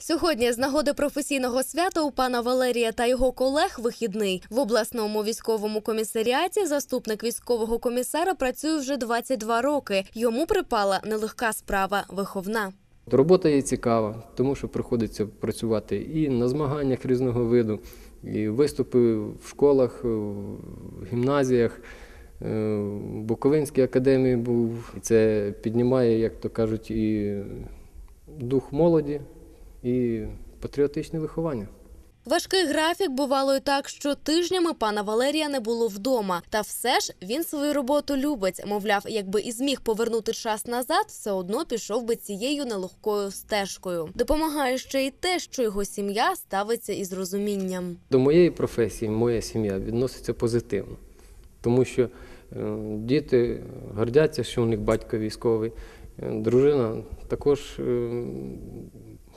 Сьогодні з нагоди професійного свята у пана Валерія та його колег вихідний в обласному військовому комісаріаті. Заступник військового комісара працює вже 22 роки. Йому припала нелегка справа виховна. Робота є цікава, тому що приходиться працювати і на змаганнях різного виду, і виступи в школах, в гімназіях. Е, Буковинській академії був. Це піднімає, як то кажуть, і дух молоді, і патріотичне виховання. Важкий графік бувало і так, що тижнями пана Валерія не було вдома. Та все ж він свою роботу любить. Мовляв, якби і зміг повернути час назад, все одно пішов би цією нелегкою стежкою. Допомагає ще й те, що його сім'я ставиться із розумінням. До моєї професії моя сім'я відноситься позитивно, тому що е, діти гордяться, що у них батько військовий. Е, Дружина також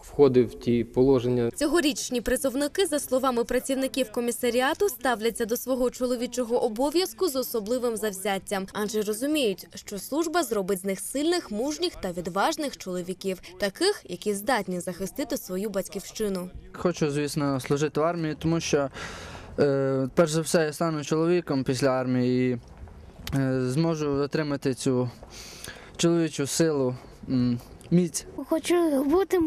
входить в ті положення. Цьогорічні призовники, за словами працівників комісаріату, ставляться до свого чоловічого обов'язку з особливим завзяттям, адже розуміють, що служба зробить з них сильних, мужніх та відважних чоловіків, таких, які здатні захистити свою батьківщину. Хочу, звісно, служити в армії, тому що, е, перш за все, я стану чоловіком після армії і е, зможу отримати цю чоловічу силу, міць. Хочу бути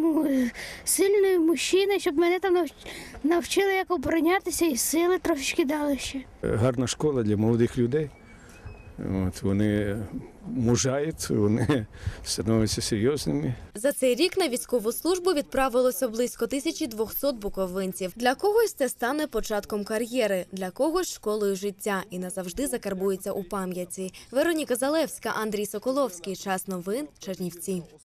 сильною мужчиною, щоб мене там навчили, як оборонятися, і сили трошечки дали ще. гарна школа для молодих людей. От, вони мужаються, вони становляться серйозними. За цей рік на військову службу відправилося близько 1200 буковинців. Для когось це стане початком кар'єри, для когось школою життя і назавжди закарбується у пам'яті. Вероніка Залевська, Андрій Соколовський. Час новин. Чернівці.